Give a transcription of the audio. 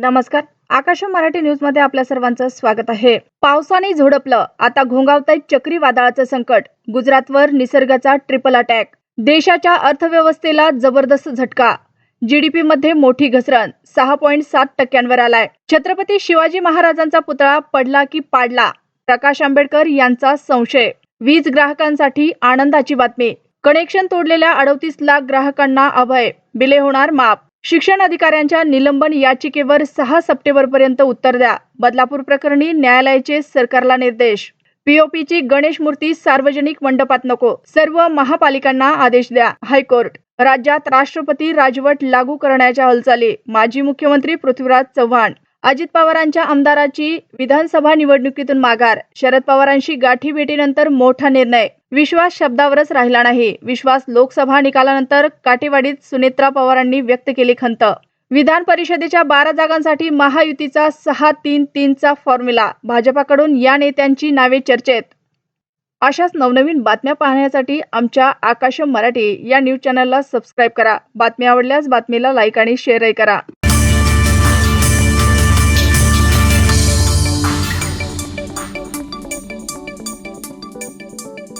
नमस्कार. आकाश मराठी न्यूजमध्ये आपल्या सर्वांचं स्वागत आहे. पावसाने झोडपलं. आता घोंगावत चक्रीवादळाचं संकट. गुजरातवर निसर्गाचा ट्रिपल अटॅक देशाच्या अर्थव्यवस्थेला जबरदस्त झटका. जीडीपी मध्ये मोठी घसरण. सहा पॉईंट सात टक्क्यांवर आलाय. छत्रपती शिवाजी महाराजांचा पुतळा पडला की पाडला? प्रकाश आंबेडकर यांचा संशय. वीज ग्राहकांसाठी आनंदाची बातमी. कनेक्शन तोडलेल्या अडतीस लाख ग्राहकांना अभय. बिले होणार माफ. शिक्षण अधिकाऱ्यांच्या निलंबन याचिकेवर सहा सप्टेंबरपर्यंत उत्तर द्या. बदलापूर प्रकरणी न्यायालयाचे सरकारला निर्देश. पीओपीची गणेश मूर्ती सार्वजनिक मंडपात नको. सर्व महापालिकांना आदेश द्या. हायकोर्ट. राज्यात राष्ट्रपती राजवट लागू करण्याच्या हालचाली. माजी मुख्यमंत्री पृथ्वीराज चव्हाण. अजित पवारांच्या आमदाराची विधानसभा निवडणुकीतून माघार. शरद पवारांशी गाठी भेटीनंतर मोठा निर्णय. विश्वास शब्दावरच राहिला नाही. विश्वास लोकसभा निकालानंतर काटेवाडीत सुनेत्रा पवारांनी व्यक्त केली खंत. विधान परिषदेच्या बारा जागांसाठी महायुतीचा सहा तीन तीनचा फॉर्म्युला. भाजपाकडून या नेत्यांची नावे चर्चेत. अशाच नवनवीन बातम्या पाहण्यासाठी आमच्या आकाश मराठी या न्यूज चॅनलला सबस्क्राईब करा. बातम्या आवडल्यास बातमीला लाईक आणि शेअरही करा.